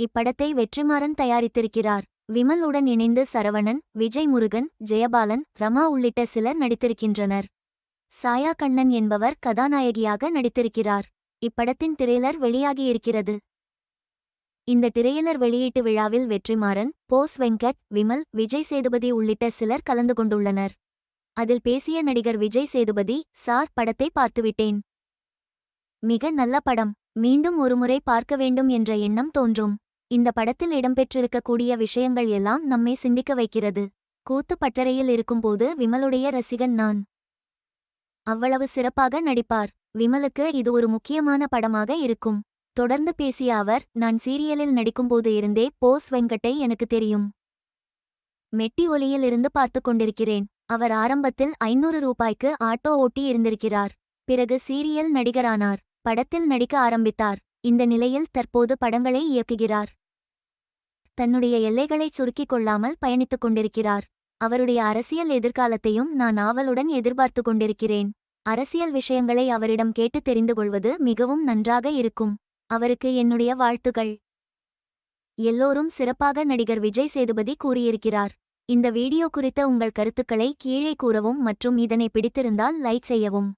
இப்படத்தை வெற்றிமாறன் தயாரித்திருக்கிறார். விமல் உடன் இணைந்து சரவணன் விஜய் முருகன் ஜெயபாலன் ரமா உள்ளிட்ட சிலர் நடித்திருக்கின்றனர். சாயா கண்ணன் என்பவர் கதாநாயகியாக நடித்திருக்கிறார். இப்படத்தின் திரையிலர் வெளியாகியிருக்கிறது. இந்த திரையிலர் வெளியீட்டு விழாவில் வெற்றிமாறன் போஸ் வெங்கட் விமல் விஜய் சேதுபதி உள்ளிட்ட சிலர் கலந்து கொண்டுள்ளனர். அதில் பேசிய நடிகர் விஜய் சேதுபதி சார் படத்தை பார்த்துவிட்டேன். மிக நல்ல படம். மீண்டும் ஒருமுறை பார்க்க வேண்டும் என்ற எண்ணம் தோன்றும். இந்த படத்தில் இடம்பெற்றிருக்கக்கூடிய விஷயங்கள் எல்லாம் நம்மை சிந்திக்க வைக்கிறது. கூத்து பட்டறையில் இருக்கும்போது விமலுடைய ரசிகன் நான். அவ்வளவு சிறப்பாக நடிப்பார். விமலுக்கு இது ஒரு முக்கியமான படமாக இருக்கும். தொடர்ந்து பேசிய அவர் நான் சீரியலில் நடிக்கும்போது இருந்தே போஸ் வெங்கட்டை எனக்கு தெரியும். மெட்டி ஒலியில் இருந்து பார்த்து கொண்டிருக்கிறேன். அவர் ஆரம்பத்தில் ஐநூறு ரூபாய்க்கு ஆட்டோ ஓட்டி இருந்திருக்கிறார். பிறகு சீரியல் நடிகரானார். படத்தில் நடிக்க ஆரம்பித்தார். இந்த நிலையில் தற்போது படங்களை இயக்குகிறார். தன்னுடைய எல்லைகளைச் சுருக்கிக் கொள்ளாமல் பயணித்துக் கொண்டிருக்கிறார். அவருடைய அரசியல் எதிர்காலத்தையும் நான் ஆவலுடன் எதிர்பார்த்து கொண்டிருக்கிறேன். அரசியல் விஷயங்களை அவரிடம் கேட்டு தெரிந்து கொள்வது மிகவும் நன்றாக இருக்கும். அவருக்கு என்னுடைய வாழ்த்துகள் எல்லோரும் சிறப்பாக நடிகர் விஜய் சேதுபதி கூறியிருக்கிறார். இந்த வீடியோ குறித்த உங்கள் கருத்துக்களை கீழே கூறவும் மற்றும் இதனை பிடித்திருந்தால் லைக் செய்யவும்.